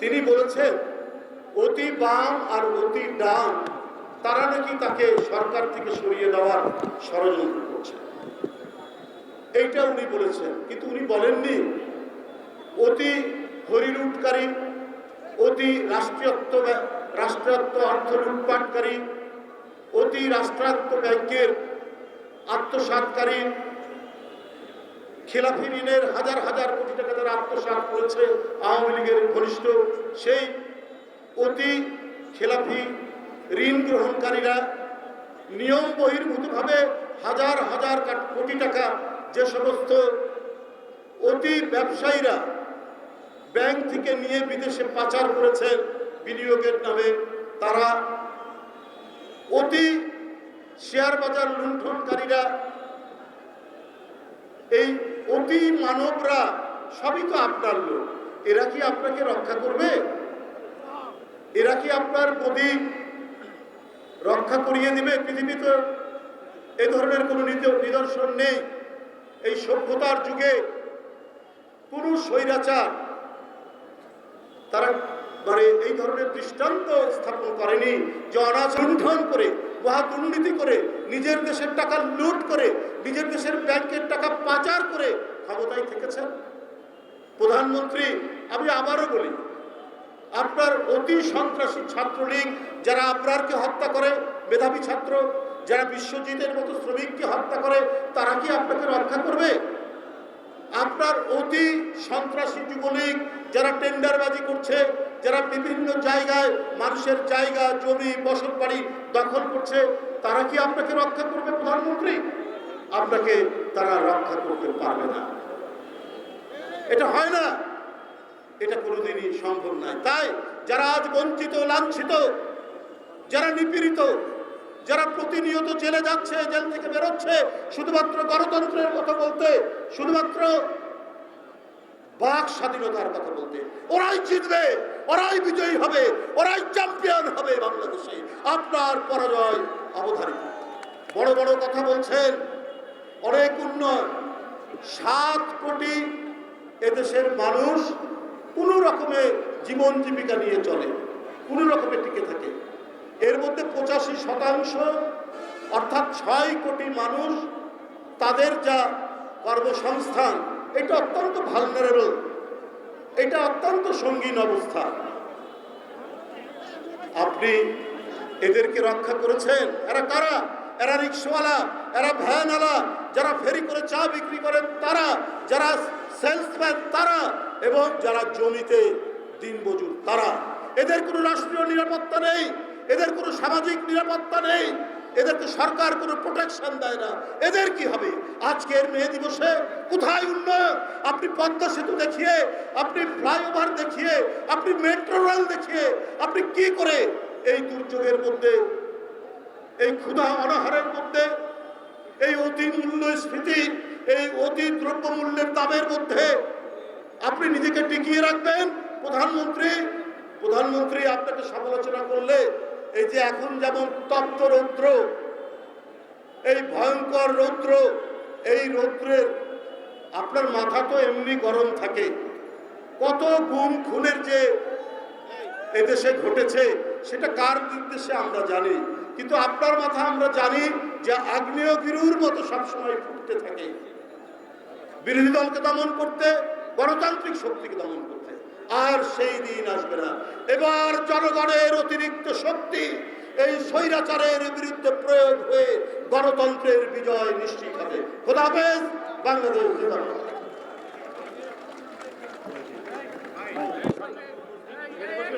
তিনি বলেছেন, অতি বাম আর অতি ডান, তারা নাকি তাকে সরকার থেকে সরিয়ে দেওয়ার ষড়যন্ত্র করছে। এইটা উনি বলেছেন। কিন্তু উনি বলেননি, অতি হরিলুটকারী, অতি রাষ্ট্রীয়ত্ব রাষ্ট্রায়ত্ত অর্থ লুটপাটকারী, অতি রাষ্ট্রায়ত্ত ব্যাংকের আত্মসাতকারী খেলাফি ঋণের হাজার হাজার কোটি টাকা তারা আত্মসাৎ করেছে আওয়ামী লীগের ঘনিষ্ঠ সেই অতি খেলাফি ঋণ গ্রহণকারীরা নিয়ম বহির্ভূতভাবে হাজার হাজার কোটি টাকা যে সমস্ত অতি ব্যবসায়ীরা ব্যাংক থেকে নিয়ে বিদেশে পাচার করেছেন বিনিয়োগের নামে, তারা অতি শেয়ার বাজার লুণ্ঠনকারীরা এই অতি মানবরা, সবই তো আপনার লোক। এরা কি আপনাকে রক্ষা করবে? এরা কি আপনার প্রদীপ রক্ষা করিয়ে দিবে পৃথিবীতে? এ ধরনের কোনো নিদ- নিদর্শন নেই। এই সভ্যতার যুগে কোনো স্বৈরাচার তারা মানে এই ধরনের দৃষ্টান্ত স্থাপন করেনি যে অনাচ লুণ্ঠন করে মহা দুর্নীতি করে, নিজের দেশের টাকা লুট করে, নিজের দেশের ব্যাংকের টাকা পাচার করে ক্ষমতায় থেকেছেন। প্রধানমন্ত্রী, আমি আবারও বলি, আপনার অতি সন্ত্রাসী ছাত্রলীগ যারা আপনারকে হত্যা করে, মেধাবী ছাত্র, যারা বিশ্বজিতের মতো শ্রমিককে হত্যা করে, তারা কি আপনাকে রক্ষা করবে? আপনার অতি সন্ত্রাসী যুবলীগ যারা টেন্ডারবাজি করছে, যারা বিভিন্ন জায়গায় মানুষের জায়গা, জমি বসত বাড়ি দখল করছে, তারা কি আপনাকে রক্ষা করবে প্রধানমন্ত্রী? আপনাকে তারা রক্ষা করতে পারবে না। এটা হয় না। এটা কোনোদিনই সম্ভব নয়। তাই যারা আজ বঞ্চিত, লাঞ্ছিত, যারা নিপীড়িত যারা প্রতিনিয়ত জেলে যাচ্ছে, জেল থেকে বেরোচ্ছে, শুধুমাত্র গণতন্ত্রের কথা বলতে, শুধুমাত্র বাক স্বাধীনতার কথা বলতে, ওরাই জিতবে, ওরাই বিজয়ী হবে, ওরাই চ্যাম্পিয়ন হবে বাংলাদেশে। আপনার পরাজয় অবধারিত। বড় বড় কথা বলছেন, অনেক উন্নয়ন। সাত কোটি এদেশের মানুষ কোনো রকমে জীবন জীবিকা নিয়ে চলে, কোনো রকমে মধ্যে পঁচাশি শতাংশ, অর্থাৎ ছয় কোটি মানুষ তাদের যা কর্মসংস্থান, এটা অত্যন্ত ভালনারেবল এটা অত্যন্ত সঙ্গীন অবস্থা। আপনি এদেরকে রক্ষা করেছেন? এরা কারা? এরা রিক্সাওয়ালা, এরা ভ্যানওয়ালা, যারা ফেরি করে চা বিক্রি করেন, তারা, যারা সেলসম্যান, তারা, এবং যারা জমিতে দিনমজুর, তারা। এদের কোনো রাষ্ট্রীয় নিরাপত্তা নেই। এদের কোনো সামাজিক নিরাপত্তা নেই, এদেরকে সরকার কোনো প্রোটেকশন দেয় না। এদের কি হবে? আজকের মে দিবসে কোথায় উন্নয়ন? আপনি পদ্মা সেতু দেখিয়ে, আপনি ফ্লাইওভার দেখিয়ে, আপনি মেট্রো রেল দেখিয়ে, আপনি কি করে এই দুর্যোগের মধ্যে, এই ক্ষুধা অনাহারের মধ্যে, এই অতি মূল্যস্ফীতি এই অতি দ্রব্যমূল্যের দামের মধ্যে আপনি নিজেকে টিকিয়ে রাখবেন? প্রধানমন্ত্রী প্রধানমন্ত্রী আপনাকে সমালোচনা করলে এই যে এখন যেমন তপ্ত রৌদ্র, এই ভয়ঙ্কর রৌদ্র, এই রৌদ্রের আপনার মাথা তো এমনি গরম থাকে। কত গুম খুনের যে এদেশে ঘটেছে, সেটা কার নির্দেশে আমরা জানি। কিন্তু আপনার মাথা আমরা জানি যে আগ্নেয়গিরুর মতো সবসময় ফুটতে থাকে। বিরোধী দলকে দমন করতে, গণতান্ত্রিক শক্তিকে দমন করতে। আর সেই দিন আসবে না। এবার জনগণের অতিরিক্ত শক্তি এই স্বৈরাচারের বিরুদ্ধে প্রয়োগ হয়ে গণতন্ত্রের বিজয় নিশ্চিত হবে। খোদা হাফেজ, বাংলাদেশ